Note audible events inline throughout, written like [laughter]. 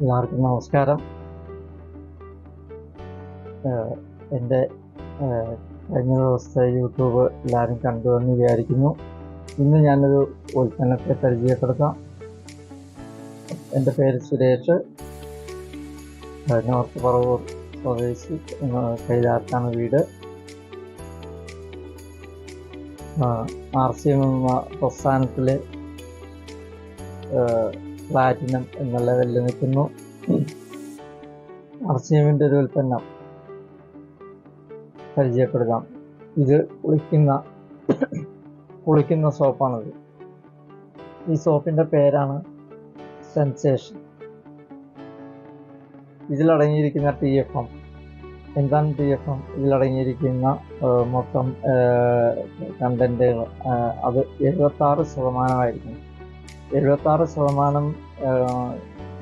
എല്ലാവർക്കും നമസ്കാരം. എന്റെ കഴിഞ്ഞ ദിവസത്തെ യൂട്യൂബ് എല്ലാവരും കണ്ടു എന്ന് വിചാരിക്കുന്നു. ഇന്ന് ഞാനൊരു ഉൽപ്പന്നത്തെ പരിചയപ്പെടുത്താം. എന്റെ പേര് സുരേഷ്. നോർത്ത് പറവൂർ സ്വദേശി കൈതാർത്താണ് വീട്. ആർ സി എം എന്ന പ്രസ്ഥാനത്തിൽ പ്ലാറ്റിനം എന്ന ലെവലിൽ നിൽക്കുന്നു. എമ്മിന്റെ ഒരു ഉൽപ്പന്നം പരിചയപ്പെടുത്താം. ഇത് കുളിക്കുന്ന കുളിക്കുന്ന സോപ്പാണിത്. ഈ സോപ്പിന്റെ പേരാണ് സെൻസേഷൻ. ഇതിലടങ്ങിയിരിക്കുന്ന ടി എഫ് എം എന്താണ് ടി എഫ് എം ഇതിലടങ്ങിയിരിക്കുന്ന മൊത്തം കണ്ടന്റുകൾ അത് എഴുപത്താറ് ശതമാനമായിരിക്കും. എഴുപത്താറ് ശതമാനം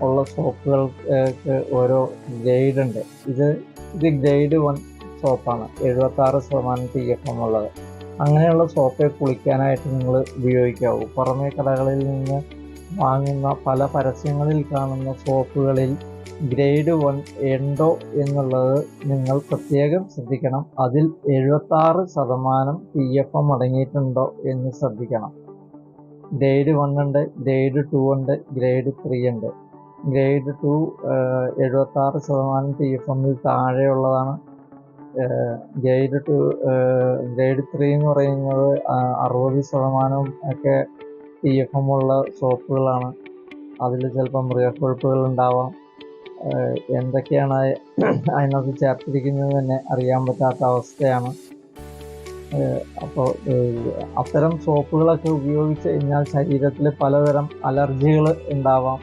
ഉള്ള സോപ്പുകൾക്ക് ഓരോ ഗ്രേഡ് ഉണ്ട്. ഇത് ഇത് ഗ്രേഡ് വൺ സോപ്പാണ് എഴുപത്താറ് ശതമാനം ടി എഫ് എം ഉള്ളത്. അങ്ങനെയുള്ള സോപ്പെ കുളിക്കാനായിട്ട് നിങ്ങൾ ഉപയോഗിക്കാവൂ. പുറമേ കടകളിൽ നിന്ന് വാങ്ങുന്ന പല പരസ്യങ്ങളിൽ കാണുന്ന സോപ്പുകളിൽ ഗ്രേഡ് വൺ ഉണ്ടോ എന്നുള്ളത് നിങ്ങൾ പ്രത്യേകം ശ്രദ്ധിക്കണം. അതിൽ എഴുപത്താറ് ശതമാനം പി എഫ് എം അടങ്ങിയിട്ടുണ്ടോ എന്ന് ശ്രദ്ധിക്കണം. ഗ്രേഡ് വൺ ഉണ്ട് ഗ്രേഡ് ടു ഉണ്ട് ഗ്രേഡ് ത്രീ ഉണ്ട്. ഗ്രേഡ് ടു എഴുപത്താറ് ശതമാനം പി എഫ് എമ്മിൽ താഴെയുള്ളതാണ്. ഗ്രേഡ് ടു ഗ്രേഡ് ത്രീ എന്ന് പറയുന്നത് അറുപത് ശതമാനം ഒക്കെ പി എഫ് എം ഉള്ള സോപ്പുകളാണ് അതിൽ ചിലപ്പോൾ മൃഗക്കൊഴുപ്പുകൾ ഉണ്ടാവാം. എന്തൊക്കെയാണ് അതിനകത്ത് ചേർത്തിരിക്കുന്നത് തന്നെ അറിയാൻ പറ്റാത്ത അവസ്ഥയാണ്. അപ്പോൾ അത്തരം സോപ്പുകളൊക്കെ ഉപയോഗിച്ച് കഴിഞ്ഞാൽ ശരീരത്തിൽ പലതരം അലർജികൾ ഉണ്ടാവാം.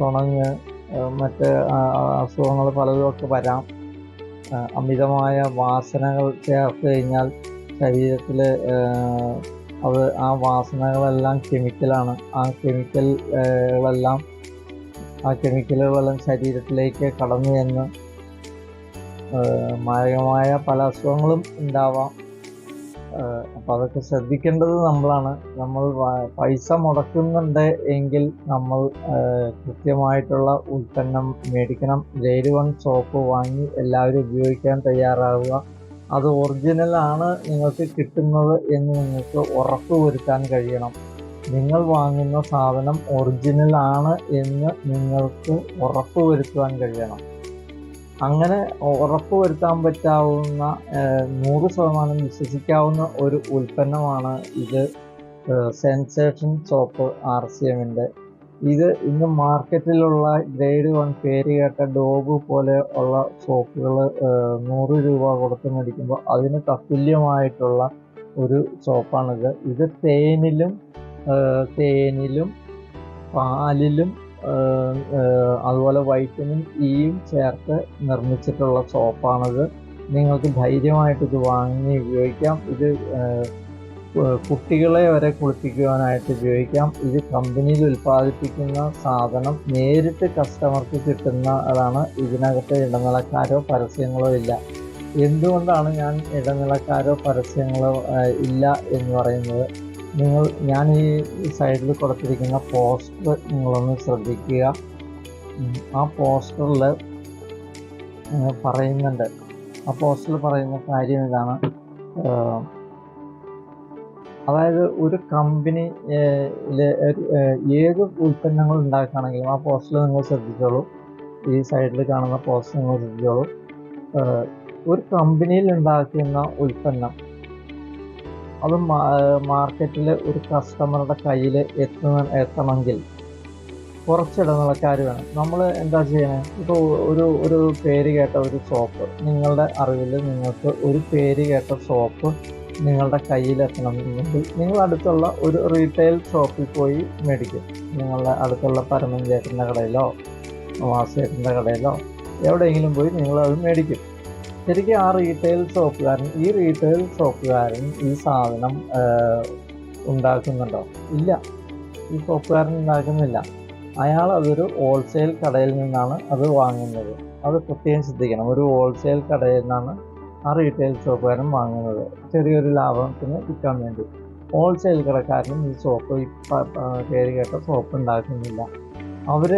തുണങ്ങ് മറ്റ് അസുഖങ്ങൾ പലതുമൊക്കെ വരാം. അമിതമായ വാസനകൾ ചേർത്ത് കഴിഞ്ഞാൽ ശരീരത്തിൽ അത് ആ വാസനകളെല്ലാം കെമിക്കലാണ്. ആ കെമിക്കലുകളെല്ലാം ആ കെമിക്കലുകളെല്ലാം ശരീരത്തിലേക്ക് കടന്നു ചെന്ന് മാരകമായ പല അസുഖങ്ങളും ഉണ്ടാവാം. അപ്പം അതൊക്കെ ശ്രദ്ധിക്കേണ്ടത് നമ്മളാണ്. നമ്മൾ പൈസ മുടക്കുന്നുണ്ട് എങ്കിൽ നമ്മൾ കൃത്യമായിട്ടുള്ള ഉൽപ്പന്നം മേടിക്കണം. ഗ്രേഡ് വൺ സോപ്പ് വാങ്ങി എല്ലാവരും ഉപയോഗിക്കാൻ തയ്യാറാവുക. അത് ഒറിജിനൽ ആണ് നിങ്ങൾക്ക് കിട്ടുന്നത് എന്ന് നിങ്ങൾക്ക് ഉറപ്പ് വരുത്താൻ കഴിയണം. നിങ്ങൾ വാങ്ങുന്ന സാധനം ഒറിജിനൽ ആണ് എന്ന് നിങ്ങൾക്ക് ഉറപ്പ് വരുത്തുവാൻ കഴിയണം. അങ്ങനെ ഉറപ്പ് വരുത്താൻ പറ്റാവുന്ന നൂറ് ശതമാനം വിശ്വസിക്കാവുന്ന ഒരു ഉൽപ്പന്നമാണ് ഇത് സെൻസേഷൻ സോപ്പ് ആർ സി എമ്മിന്റെ. ഇത് ഇന്ന് മാർക്കറ്റിലുള്ള ഗ്രേഡ് വൺ പേര് കേട്ട ഡോബ് പോലെ ഉള്ള സോപ്പുകൾ നൂറ് രൂപ കൊടുത്ത് മേടിക്കുമ്പോൾ അതിന് തത്തുല്യമായിട്ടുള്ള ഒരു സോപ്പാണിത്. ഇത് തേനിലും തേനിലും പാലിലും അതുപോലെ വൈറ്റമിൻ ഇയും ചേർത്ത് നിർമ്മിച്ചിട്ടുള്ള സോപ്പാണത്. നിങ്ങൾക്ക് ധൈര്യമായിട്ട് ഇത് വാങ്ങി ഉപയോഗിക്കാം. ഇത് കുട്ടികളെ വരെ കുളിപ്പിക്കുവാനായിട്ട് ഉപയോഗിക്കാം. ഇത് കമ്പനിയിൽ ഉൽപ്പാദിപ്പിക്കുന്ന സാധനം നേരിട്ട് കസ്റ്റമർക്ക് കിട്ടുന്നതാണ്. ഇതിനകത്ത് ഇടനിലക്കാരോ പരസ്യങ്ങളോ ഇല്ല. എന്തുകൊണ്ടാണ് ഞാൻ ഇടനിലക്കാരോ പരസ്യങ്ങളോ ഇല്ല എന്ന് പറയുന്നത്? നിങ്ങൾ ഞാൻ ഈ സൈഡിൽ കൊടുത്തിരിക്കുന്ന പോസ്റ്റർ നിങ്ങളൊന്ന് ശ്രദ്ധിക്കുക. ആ പോസ്റ്ററിൽ പറയുന്നുണ്ട്. ആ പോസ്റ്ററിൽ പറയുന്ന കാര്യം ഇതാണ്. അതായത് ഒരു കമ്പനി ഏത് ഉൽപ്പന്നങ്ങൾ ഉണ്ടാക്കുകയാണെങ്കിലും ആ പോസ്റ്ററിൽ നിങ്ങൾ ശ്രദ്ധിച്ചോളൂ. ഈ സൈഡിൽ കാണുന്ന പോസ്റ്റർ നിങ്ങൾ ശ്രദ്ധിച്ചോളൂ. ഒരു കമ്പനിയിൽ ഉണ്ടാക്കുന്ന ഉൽപ്പന്നം അത് മാർക്കറ്റിലെ ഒരു കസ്റ്റമറുടെ കയ്യിൽ എത്തുന്ന എത്തണമെങ്കിൽ കുറച്ച് ഇടനിലക്കാർ വേണം നമ്മൾ എന്താ ചെയ്യണേ? ഇപ്പോൾ ഒരു ഒരു പേര് കേട്ട ഒരു സോപ്പ് നിങ്ങളുടെ അറിവിൽ നിങ്ങൾക്ക് ഒരു പേര് കേട്ട സോപ്പ് നിങ്ങളുടെ കയ്യിൽ എത്തണമെന്നുണ്ടെങ്കിൽ നിങ്ങൾ അടുത്തുള്ള ഒരു റീറ്റെയിൽ ഷോപ്പിൽ പോയി മേടിക്കും. നിങ്ങളുടെ അടുത്തുള്ള പരമൻ ചേട്ടന്റെ കടയിലോ വാസേട്ടന്റെ കടയിലോ എവിടെയെങ്കിലും പോയി നിങ്ങൾ അത് മേടിക്കും. ശരിക്കും ആ റീറ്റെയിൽ ഷോപ്പുകാരൻ ഈ റീറ്റെയിൽ ഷോപ്പുകാരൻ ഈ സാധനം ഉണ്ടാക്കുന്നുണ്ടോ? ഇല്ല. ഈ ഷോപ്പുകാരൻ ഉണ്ടാക്കുന്നില്ല. അയാൾ അതൊരു ഹോൾസെയിൽ കടയിൽ നിന്നാണ് അത് വാങ്ങുന്നത്. അത് പ്രത്യേകം ശ്രദ്ധിക്കണം. ഒരു ഹോൾസെയിൽ കടയിൽ നിന്നാണ് ആ റീറ്റെയിൽ ഷോപ്പുകാരൻ വാങ്ങുന്നത്. ചെറിയൊരു ലാഭത്തിന് കിട്ടാൻ വേണ്ടി. ഹോൾസെയിൽ കടക്കാരനും ഈ സോപ്പ് പ- കേട്ട സോപ്പ് ഉണ്ടാക്കുന്നില്ല. അവർ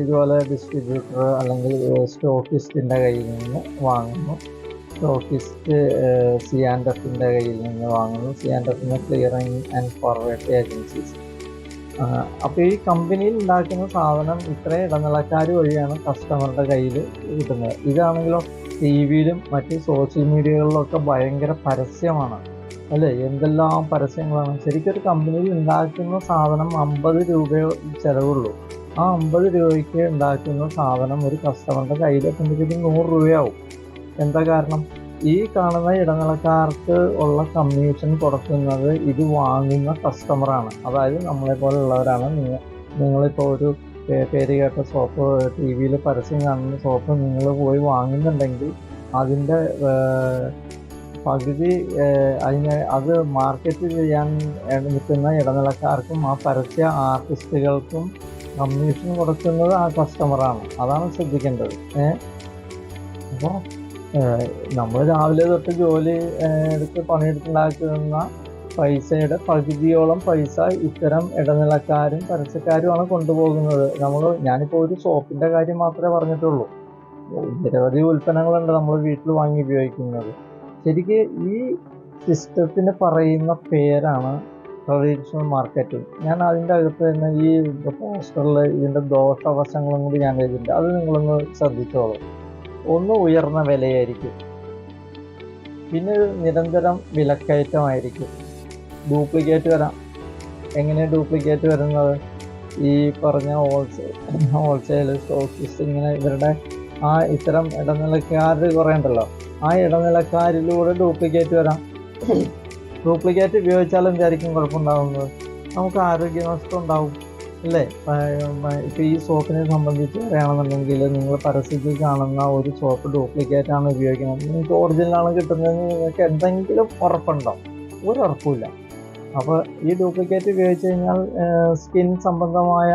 ഇതുപോലെ ഡിസ്ട്രിബ്യൂട്ടർ അല്ലെങ്കിൽ സ്റ്റോക്കിസ്റ്റിന്റെ കയ്യിൽ നിന്ന് വാങ്ങുന്നു. സ്റ്റോക്കിസ്റ്റ് സി ആൻഡ് എഫിന്റെ കയ്യിൽ നിന്ന് വാങ്ങുന്നു. സി ആൻഡ് എഫിന് ക്ലിയറിങ് ആൻഡ് ഫോർവേഡ് ഏജൻസീസ് അപ്പോൾ ഈ കമ്പനിയിൽ ഉണ്ടാക്കുന്ന സാധനം ഇത്രയും ഇടനിലക്കാർ വഴിയാണ് കസ്റ്റമറുടെ കയ്യിൽ കിട്ടുന്നത്. ഇതാണെങ്കിലോ ടി വിയിലും മറ്റ് സോഷ്യൽ മീഡിയകളിലൊക്കെ ഭയങ്കര പരസ്യമാണ്. അല്ലേ? എന്തെല്ലാം പരസ്യങ്ങളാണ്? ശരിക്കും ഒരു കമ്പനിയിൽ ഉണ്ടാക്കുന്ന സാധനം അമ്പത് രൂപയോ ചിലവുള്ളൂ. ആ അമ്പത് രൂപയ്ക്ക് ഉണ്ടാക്കുന്ന സാധനം ഒരു കസ്റ്റമറിന്റെ കയ്യിലെത്തുമ്പോഴത്തേക്കും നൂറ് രൂപയാവും. എന്താ കാരണം? ഈ കാണുന്ന ഇടനിലക്കാർക്ക് ഉള്ള കമ്മീഷൻ കൊടുക്കുന്നത് ഇത് വാങ്ങുന്ന കസ്റ്റമറാണ് അതായത് നമ്മളെ പോലുള്ളവരാണ് നിങ്ങൾ നിങ്ങളിപ്പോൾ ഒരു പേര് കേട്ട സോപ്പ് ടി വിയിൽ പരസ്യം കാണുന്ന സോപ്പ് നിങ്ങൾ പോയി വാങ്ങുന്നുണ്ടെങ്കിൽ അതിന്റെ പകുതി അതിനെ അത് മാർക്കറ്റ് ചെയ്യാൻ നിൽക്കുന്ന ഇടനിലക്കാർക്കും ആ പരസ്യ ആർട്ടിസ്റ്റുകൾക്കും കമ്മീഷൻ കൊടുക്കുന്നത് ആ കസ്റ്റമറാണ് അതാണ് ശ്രദ്ധിക്കേണ്ടത്. ഏഹ് അപ്പോൾ നമ്മൾ രാവിലെ തൊട്ട് ജോലി എടുത്ത് പണിയെടുത്തുണ്ടാക്കുന്ന പൈസയുടെ പകുതിയോളം പൈസ ഇത്തരം ഇടനിലക്കാരും പരസ്യക്കാരുമാണ് കൊണ്ടുപോകുന്നത്. നമ്മൾ ഞാനിപ്പോൾ ഒരു സോപ്പിന്റെ കാര്യം മാത്രമേ പറഞ്ഞിട്ടുള്ളൂ. നിരവധി ഉൽപ്പന്നങ്ങളുണ്ട് നമ്മൾ വീട്ടിൽ വാങ്ങി ഉപയോഗിക്കുന്നത്. ശരിക്ക് ഈ സിസ്റ്റത്തിന് പറയുന്ന പേരാണ് ട്രഡീഷണൽ മാർക്കറ്റ്. ഞാൻ അതിന്റെ അകത്ത് തന്നെ ഈ പോസ്റ്ററിൽ ഇതിന്റെ ദോഷവശങ്ങളും കൂടി ഞാൻ എഴുതിയിട്ടുണ്ട്. അത് നിങ്ങളൊന്ന് ശ്രദ്ധിച്ചോളൂ. ഒന്ന് ഉയർന്ന വിലയായിരിക്കും. പിന്നെ നിരന്തരം വിലക്കയറ്റമായിരിക്കും. ഡ്യൂപ്ലിക്കേറ്റ് വരാം. എങ്ങനെ ഡ്യൂപ്ലിക്കേറ്റ് വരുന്നത്? ഈ പറഞ്ഞ ഹോൾസെയിൽ ഹോൾസെയിൽ സ്റ്റോക്കിസ്റ്റ് ഇങ്ങനെ ഇവരുടെ ആ ഇത്തരം ഇടനിലക്കാർ കുറേ ഉണ്ടല്ലോ. ആ ഇടനിലക്കാരിലൂടെ ഡ്യൂപ്ലിക്കേറ്റ് വരാം. ഡ്യൂപ്ലിക്കേറ്റ് ഉപയോഗിച്ചാലും വിചാരിക്കും കുഴപ്പമുണ്ടാകുന്നത് നമുക്ക് ആരോഗ്യനഷ്ടം ഉണ്ടാവും. അല്ലേ? ഇപ്പോൾ ഈ സോപ്പിനെ സംബന്ധിച്ച് പറയുകയാണെന്നുണ്ടെങ്കിൽ നിങ്ങൾ പരസ്യത്തിൽ കാണുന്ന ഒരു സോപ്പ് ഡ്യൂപ്ലിക്കേറ്റ് ആണ് ഉപയോഗിക്കുന്നത്. നിങ്ങൾക്ക് ഒറിജിനലാണ് കിട്ടുന്നതെന്ന് നിങ്ങൾക്ക് എന്തെങ്കിലും ഉറപ്പുണ്ടോ? ഒരു ഉറപ്പില്ല അപ്പോൾ ഈ ഡ്യൂപ്ലിക്കേറ്റ് ഉപയോഗിച്ച് കഴിഞ്ഞാൽ സ്കിൻ സംബന്ധമായ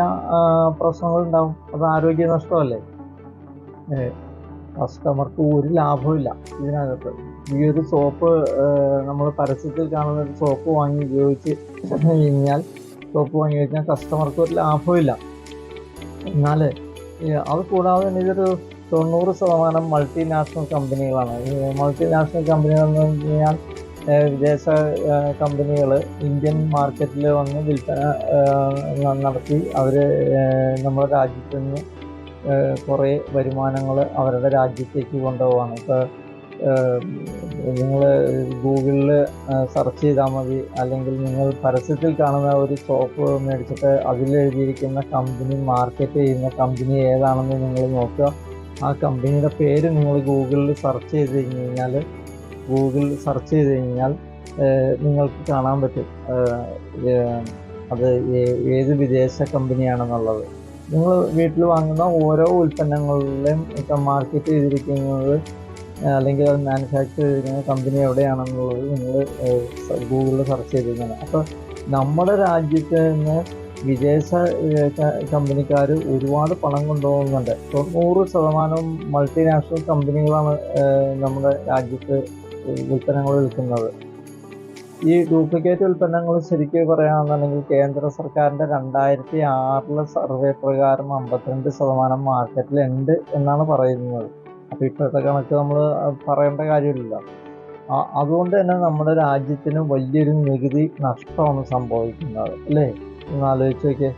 പ്രശ്നങ്ങളുണ്ടാവും അത് ആരോഗ്യനഷ്ടമല്ലേ കസ്റ്റമർക്ക് ഒരു ലാഭമില്ല ഇതിനകത്ത്. ഈ ഒരു സോപ്പ് നമ്മൾ പരസ്യത്തിൽ കാണുന്ന ഒരു സോപ്പ് വാങ്ങി ഉപയോഗിച്ച് കഴിഞ്ഞാൽ സോപ്പ് വാങ്ങി കഴിഞ്ഞാൽ കസ്റ്റമർക്ക് ഒരു ലാഭമില്ല. എന്നാൽ അത് കൂടാതെ തന്നെ ഇതൊരു തൊണ്ണൂറ് ശതമാനം മൾട്ടിനാഷണൽ കമ്പനികളാണ് മൾട്ടിനാഷണൽ കമ്പനികൾ എന്ന് പറഞ്ഞു കഴിഞ്ഞാൽ വിദേശ കമ്പനികൾ ഇന്ത്യൻ മാർക്കറ്റിൽ വന്ന് വിൽപ്പന നടത്തി അവർ നമ്മുടെ രാജ്യത്ത് നിന്ന് കുറേ വരുമാനങ്ങൾ അവരുടെ രാജ്യത്തേക്ക് കൊണ്ടുപോവാണ്. ഇപ്പോൾ നിങ്ങൾ ഗൂഗിളിൽ സെർച്ച് ചെയ്താൽ മതി. അല്ലെങ്കിൽ നിങ്ങൾ പരസ്യത്തിൽ കാണുന്ന ഒരു ഷോപ്പ് മേടിച്ചിട്ട് അതിലെഴുതിയിരിക്കുന്ന കമ്പനി മാർക്കറ്റ് ചെയ്യുന്ന കമ്പനി ഏതാണെന്ന് നിങ്ങൾ നോക്കുക. ആ കമ്പനിയുടെ പേര് നിങ്ങൾ ഗൂഗിളിൽ സെർച്ച് ചെയ്ത് കഴിഞ്ഞ് കഴിഞ്ഞാൽ ഗൂഗിളിൽ സെർച്ച് ചെയ്ത് കഴിഞ്ഞാൽ നിങ്ങൾക്ക് കാണാൻ പറ്റും. അത് ഏത് വിദേശ കമ്പനിയാണെന്നുള്ളത്. നിങ്ങൾ വീട്ടിൽ വാങ്ങുന്ന ഓരോ ഉൽപ്പന്നങ്ങളിലും ഇപ്പം മാർക്കറ്റ് ചെയ്തിരിക്കുന്നത് അല്ലെങ്കിൽ അത് മാനുഫാക്ചർ ചെയ്തിരിക്കുന്ന കമ്പനി എവിടെയാണെന്നുള്ളത് നിങ്ങൾ ഗൂഗിളിൽ സെർച്ച് ചെയ്തിരിക്കുന്നത്. അപ്പോൾ നമ്മുടെ രാജ്യത്ത് നിന്ന് വിദേശ കമ്പനിക്കാർ ഒരുപാട് പണം കൊണ്ടുപോകുന്നുണ്ട്. തൊണ്ണൂറ് ശതമാനം മൾട്ടിനാഷണൽ കമ്പനികളാണ് നമ്മുടെ രാജ്യത്ത് ഉൽപ്പന്നങ്ങൾ വിൽക്കുന്നത്. ഈ ഡ്യൂപ്ലിക്കേറ്റ് ഉൽപ്പന്നങ്ങൾ ശരിക്കും പറയുകയാണെന്നുണ്ടെങ്കിൽ കേന്ദ്ര സർക്കാരിന്റെ രണ്ടായിരത്തി ആറിലെ സർവേ പ്രകാരം അമ്പത്തിരണ്ട് ശതമാനം മാർക്കറ്റിൽ ഉണ്ട് എന്നാണ് പറയുന്നത്. അപ്പോൾ ഇപ്പോഴത്തെ കണക്ക് നമ്മൾ പറയേണ്ട കാര്യമില്ല അതുകൊണ്ട് തന്നെ നമ്മുടെ രാജ്യത്തിന് വലിയൊരു നികുതി നഷ്ടമാണ് സംഭവിക്കുന്നത് അല്ലേ? ഒന്ന് ആലോചിച്ച് നോക്കിയേ.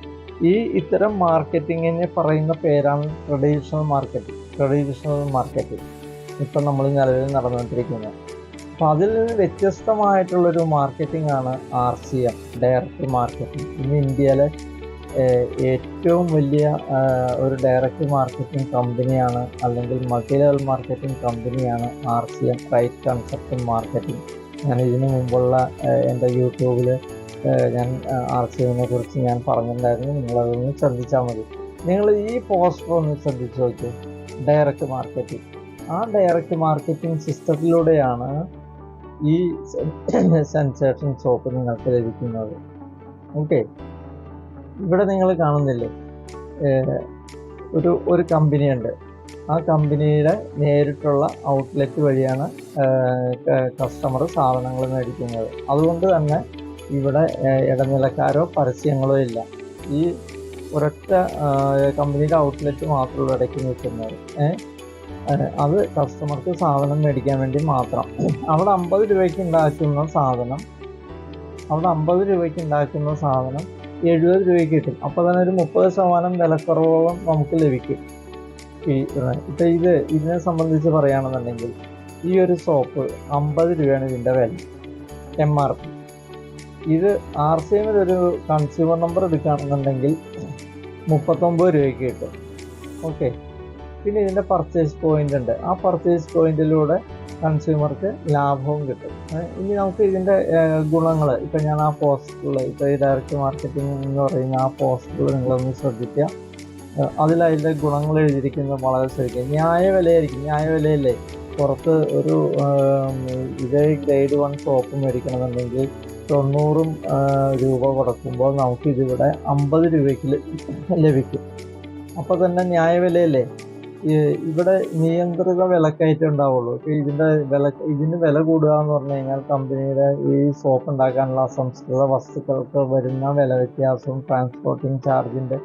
ഈ ഇത്തരം മാർക്കറ്റിങ്ങിന് പറയുന്ന പേരാണ് ട്രഡീഷണൽ മാർക്കറ്റ് ട്രഡീഷണൽ മാർക്കറ്റ് ഇപ്പം നമ്മൾ നിലവിൽ നടന്നുകൊണ്ടിരിക്കുന്നത്. അപ്പം അതിൽ നിന്ന് വ്യത്യസ്തമായിട്ടുള്ളൊരു മാർക്കറ്റിംഗ് ആണ് R C M direct marketing ഇന്ന് ഇന്ത്യയിലെ ഏറ്റവും വലിയ ഒരു ഡയറക്റ്റ് മാർക്കറ്റിംഗ് കമ്പനിയാണ് അല്ലെങ്കിൽ മൾട്ടി ലെവൽ മാർക്കറ്റിംഗ് കമ്പനിയാണ് R C M right concept marketing ഞാൻ ഇതിനു മുമ്പുള്ള എന്റെ യൂട്യൂബിൽ ഞാൻ ആർ സി എമ്മിനെ കുറിച്ച് ഞാൻ പറഞ്ഞിട്ടുണ്ടായിരുന്നു. നിങ്ങളതൊന്ന് ശ്രദ്ധിച്ചാൽ മതി. നിങ്ങൾ ഈ പോസ്റ്റർ ഒന്ന് ശ്രദ്ധിച്ച് നോക്കൂ. ഡയറക്റ്റ് മാർക്കറ്റിംഗ് ആ ഡയറക്റ്റ് മാർക്കറ്റിംഗ് സിസ്റ്റത്തിലൂടെയാണ് ഈ സെൻസേഷൻ ഷോപ്പ് [coughs] നിങ്ങൾക്ക് ലഭിക്കുന്നത്. ഓക്കെ ഇവിടെ നിങ്ങൾ കാണുന്നില്ലേ? ഒരു ഒരു കമ്പനിയുണ്ട്. ആ കമ്പനിയുടെ നേരിട്ടുള്ള ഔട്ട്ലെറ്റ് വഴിയാണ് കസ്റ്റമർ സാധനങ്ങൾ മേടിക്കുന്നത്. അതുകൊണ്ട് തന്നെ ഇവിടെ ഇടനിലക്കാരോ പരസ്യങ്ങളോ ഇല്ല. ഈ ഒരൊറ്റ കമ്പനിയുടെ ഔട്ട്ലെറ്റ് മാത്രമുള്ള ഇടയ്ക്ക് നിൽക്കുന്നത്. അത് കസ്റ്റമർക്ക് സാധനം മേടിക്കാൻ വേണ്ടി മാത്രം. അവിടെ അമ്പത് രൂപയ്ക്ക് ഉണ്ടാക്കുന്ന സാധനം അവിടെ അമ്പത് രൂപയ്ക്ക് ഉണ്ടാക്കുന്ന സാധനം എഴുപത് രൂപയ്ക്ക് കിട്ടും. അപ്പോൾ തന്നെ ഒരു മുപ്പത് ശതമാനം വിലക്കുറവോളം നമുക്ക് ലഭിക്കും. ഈ ഇപ്പം ഇത് ഇതിനെ സംബന്ധിച്ച് പറയുകയാണെന്നുണ്ടെങ്കിൽ ഈ ഒരു സോപ്പ് അമ്പത് രൂപയാണ് ഇതിന്റെ വില. എം ആർ പി ഇത് ആർ സി എമ്മിൽ ഒരു കൺസ്യൂമർ നമ്പർ എടുക്കുകയാണെന്നുണ്ടെങ്കിൽ മുപ്പത്തൊമ്പത് രൂപയ്ക്ക് കിട്ടും. ഓക്കെ പിന്നെ ഇതിന്റെ പർച്ചേസ് പോയിന്റ് ഉണ്ട്. ആ പർച്ചേസ് പോയിന്റിലൂടെ കൺസ്യൂമർക്ക് ലാഭവും കിട്ടും. ഇനി നമുക്ക് ഇതിന്റെ ഗുണങ്ങൾ ഇപ്പം ഞാൻ ആ പോസ്റ്റുകൾ ഇപ്പോൾ ഈ ഡയറക്റ്റ് മാർക്കറ്റിംഗ് എന്ന് പറയുന്ന ആ പോസ്റ്റുകൾ നിങ്ങളൊന്ന് ശ്രദ്ധിക്കുക. അതിൽ അതിന്റെ ഗുണങ്ങൾ എഴുതിയിരിക്കുന്നത് വളരെ ശ്രദ്ധിക്കുക. ന്യായ വിലയായിരിക്കും. ന്യായ പുറത്ത് ഒരു ഇതേ ഗ്രേഡ് വൺ സോപ്പ് മേടിക്കണമെന്നുണ്ടെങ്കിൽ തൊണ്ണൂറും രൂപ കൊടുക്കുമ്പോൾ നമുക്കിതിവിടെ അമ്പത് രൂപയ്ക്ക് ലഭിക്കും. അപ്പോൾ തന്നെ ന്യായ വിലയല്ലേ? ഈ ഇവിടെ നിയന്ത്രിത വിലക്കയറ്റം ഉണ്ടാവുള്ളൂ. ഇപ്പൊ ഇതിന്റെ വില ഇതിന് വില കൂടുക എന്ന് പറഞ്ഞു കഴിഞ്ഞാൽ കമ്പനിയുടെ ഈ സോപ്പ് ഉണ്ടാക്കാനുള്ള അസംസ്കൃത വസ്തുക്കൾക്ക് വരുന്ന വില വ്യത്യാസവും ട്രാൻസ്പോർട്ടിങ് ചാർജിന്റെ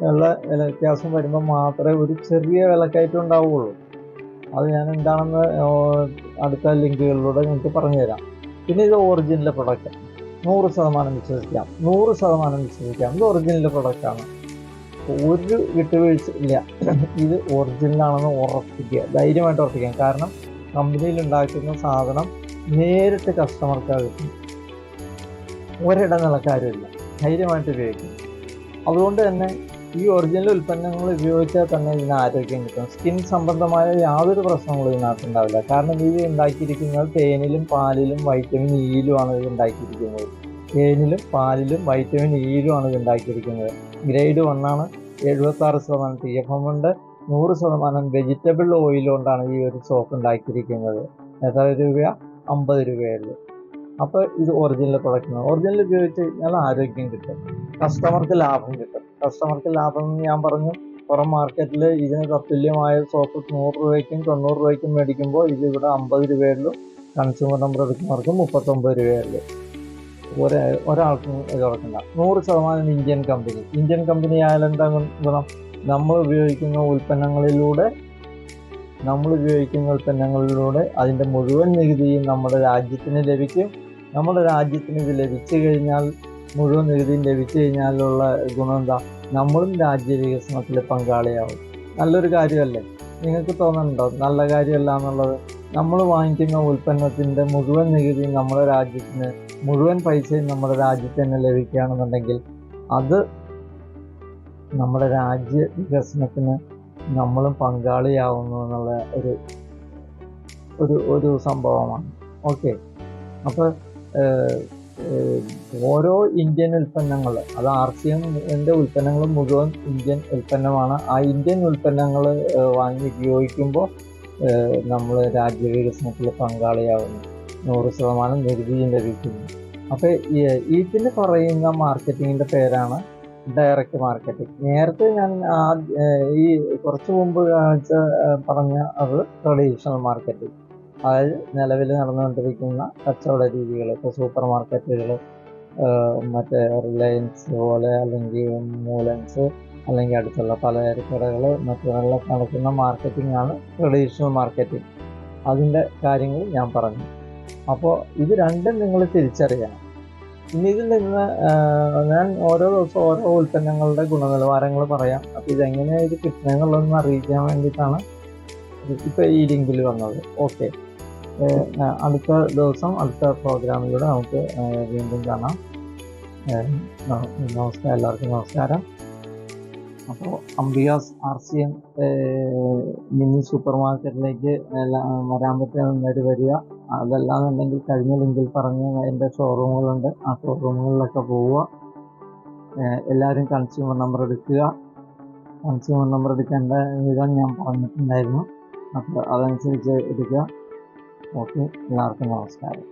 ഉള്ള വില വ്യത്യാസം വരുമ്പോൾ മാത്രമേ ഒരു ചെറിയ വിലക്കയറ്റം ഉണ്ടാവുകയുള്ളൂ അത് ഞാൻ എന്താണെന്ന് അടുത്ത ലിങ്കുകളിലൂടെ നിങ്ങൾക്ക് പറഞ്ഞുതരാം. പിന്നെ ഇത് ഒറിജിനൽ പ്രൊഡക്റ്റ് നൂറ് ശതമാനം വിശ്വസിക്കാം. നൂറ് ശതമാനം വിശ്വസിക്കാം. ഇത് ഒറിജിനൽ പ്രൊഡക്റ്റാണ് ഒരു വിട്ടുവീഴ്ച ഇല്ല. ഇത് ഒറിജിനൽ ആണെന്ന് ഉറപ്പിക്കുക. ധൈര്യമായിട്ട് ഉറപ്പിക്കാം കാരണം കമ്പനിയിൽ ഉണ്ടാക്കുന്ന സാധനം നേരിട്ട് കസ്റ്റമർക്ക് കിട്ടും. ഒരിടനിലക്കാരുമില്ല. ധൈര്യമായിട്ട് ഉപയോഗിക്കും. അതുകൊണ്ട് തന്നെ ഈ ഒറിജിനൽ ഉൽപ്പന്നങ്ങൾ ഉപയോഗിച്ചാൽ തന്നെ ഇതിന് ആരോഗ്യം കിട്ടും. സ്കിൻ സംബന്ധമായ യാതൊരു പ്രശ്നങ്ങളും ഇതിനകത്ത് ഉണ്ടാവില്ല. കാരണം ഇത് ഉണ്ടാക്കിയിരിക്കുന്നത് തേനിലും പാലിലും വൈറ്റമിൻ ഇയിലുമാണ് ഇത് ഉണ്ടാക്കിയിരിക്കുന്നത്. തേനിലും പാലിലും വൈറ്റമിൻ ഇയിലുമാണ് ഇത് ഉണ്ടാക്കിയിരിക്കുന്നത്. ഗ്രേഡ് വണ്ണാണ് എഴുപത്താറ് ശതമാനം ടി എഫ് എം ഉണ്ട് നൂറ് ശതമാനം വെജിറ്റബിൾ ഓയിൽ കൊണ്ടാണ് ഈ ഒരു സോപ്പ് ഉണ്ടാക്കിയിരിക്കുന്നത്. എത്ര രൂപ അമ്പത് രൂപയുള്ളൂ അപ്പോൾ ഇത് ഒറിജിനൽ പ്രൊഡക്റ്റാണ് ഒറിജിനൽ ഉപയോഗിച്ച് കഴിഞ്ഞാൽ ആരോഗ്യം കിട്ടും. കസ്റ്റമർക്ക് ലാഭം കിട്ടും. കസ്റ്റമർക്ക് ലാഭം എന്ന് ഞാൻ പറഞ്ഞു. പുറം മാർക്കറ്റിൽ ഇതിന് തത്തുല്യമായ സോപ്പ് നൂറ് രൂപയ്ക്കും തൊണ്ണൂറ് രൂപയ്ക്കും മേടിക്കുമ്പോൾ ഇത് ഇവിടെ അമ്പത് രൂപയുള്ളൂ കൺസ്യൂമർ നമ്പർ എടുക്കുന്നവർക്ക് മുപ്പത്തൊമ്പത് രൂപയുള്ളൂ ഒരേ ഒരാൾക്കും ഇത് ഉറക്കണ്ട നൂറ് ശതമാനം ഇന്ത്യൻ കമ്പനി. ഇന്ത്യൻ കമ്പനി ആയാലും എന്താ നമ്മൾ ഉപയോഗിക്കുന്ന ഉൽപ്പന്നങ്ങളിലൂടെ നമ്മൾ ഉപയോഗിക്കുന്ന ഉൽപ്പന്നങ്ങളിലൂടെ അതിന്റെ മുഴുവൻ നികുതിയും നമ്മുടെ രാജ്യത്തിന് ലഭിക്കും. നമ്മുടെ രാജ്യത്തിന് ഇത് ലഭിച്ചു കഴിഞ്ഞാൽ മുഴുവൻ നികുതിയും ലഭിച്ചു കഴിഞ്ഞാലുള്ള ഗുണം എന്താ? നമ്മളും രാജ്യ വികസനത്തിൽ പങ്കാളിയാവും. നല്ലൊരു കാര്യമല്ലേ? നിങ്ങൾക്ക് തോന്നുന്നുണ്ടോ? നല്ല കാര്യമല്ല എന്നുള്ളത്? നമ്മൾ വാങ്ങിക്കുന്ന ഉൽപ്പന്നത്തിന്റെ മുഴുവൻ നികുതിയും നമ്മുടെ രാജ്യത്തിന് മുഴുവൻ പൈസയും നമ്മുടെ രാജ്യത്ത് തന്നെ ലഭിക്കുകയാണെന്നുണ്ടെങ്കിൽ അത് നമ്മുടെ രാജ്യ വികസനത്തിന് നമ്മളും പങ്കാളിയാവുന്നു എന്നുള്ള ഒരു ഒരു ഒരു സംഭവമാണ്. ഓക്കെ. അപ്പോൾ ഓരോ ഇന്ത്യൻ ഉൽപ്പന്നങ്ങൾ അത് ആർ സി എമ്മിന്റെ ഉൽപ്പന്നങ്ങൾ മുഴുവൻ ഇന്ത്യൻ ഉൽപ്പന്നമാണ്. ആ ഇന്ത്യൻ ഉൽപ്പന്നങ്ങൾ വാങ്ങി ഉപയോഗിക്കുമ്പോൾ നമ്മൾ രാജ്യ വികസനത്തിൽ പങ്കാളിയാവുന്നു. നൂറ് ശതമാനം നികുതിയും ലഭിക്കുന്നു. അപ്പോൾ ഇതിന് പറയുന്ന മാർക്കറ്റിങ്ങിന്റെ പേരാണ് ഡയറക്റ്റ് മാർക്കറ്റിംഗ്. നേരത്തെ ഞാൻ ഈ കുറച്ച് മുമ്പ് കാണിച്ച പറഞ്ഞ അത് ട്രഡീഷണൽ മാർക്കറ്റിംഗ്. അതായത് നിലവിൽ നടന്നുകൊണ്ടിരിക്കുന്ന കച്ചവട രീതികൾ ഇപ്പോൾ സൂപ്പർ മാർക്കറ്റുകൾ മറ്റേ റിലയൻസ് പോലെ അല്ലെങ്കിൽ മൂലൻസ് അല്ലെങ്കിൽ അടുത്തുള്ള പലചരക്കടകൾ മറ്റുള്ള നടക്കുന്ന മാർക്കറ്റിംഗ് ആണ് ട്രഡീഷണൽ മാർക്കറ്റിംഗ് അതിന്റെ കാര്യങ്ങൾ ഞാൻ പറഞ്ഞു. അപ്പോൾ ഇത് രണ്ടും നിങ്ങൾ തിരിച്ചറിയണം. ഇനി ഇതിൽ നിന്ന് ഞാൻ ഓരോ ദിവസവും ഓരോ ഉൽപ്പന്നങ്ങളുടെ ഗുണനിലവാരങ്ങൾ പറയാം. അപ്പോൾ ഇതെങ്ങനെയാണ് ഇത് കിട്ടണമെന്നുള്ളതെന്ന് അറിയിക്കാൻ വേണ്ടിയിട്ടാണ് ഇപ്പോൾ ഈ ലിങ്കിൽ വന്നത്. ഓക്കെ. അടുത്ത ദിവസം അടുത്ത പ്രോഗ്രാമിലൂടെ നമുക്ക് വീണ്ടും കാണാം. നമസ്കാരം. എല്ലാവർക്കും നമസ്കാരം. അപ്പോൾ അംബിയാസ് R C M mini super മാർക്കറ്റിലേക്ക് വരാൻ പറ്റുന്നവർ വരിക. അതല്ലാന്നുണ്ടെങ്കിൽ കഴിഞ്ഞ ലിങ്കിൽ പറഞ്ഞ എന്റെ ഷോറൂമുകളുണ്ട്. ആ ഷോറൂമുകളിലൊക്കെ പോവുക. എല്ലാവരും കൺസ്യൂമർ നമ്പർ എടുക്കുക. കൺസ്യൂമർ നമ്പർ എടുക്കേണ്ട വിധം ഞാൻ പറഞ്ഞിട്ടുണ്ടായിരുന്നു. അപ്പോൾ അതനുസരിച്ച് എടുക്കുക. ഓക്കെ എല്ലാവർക്കും നമസ്കാരം.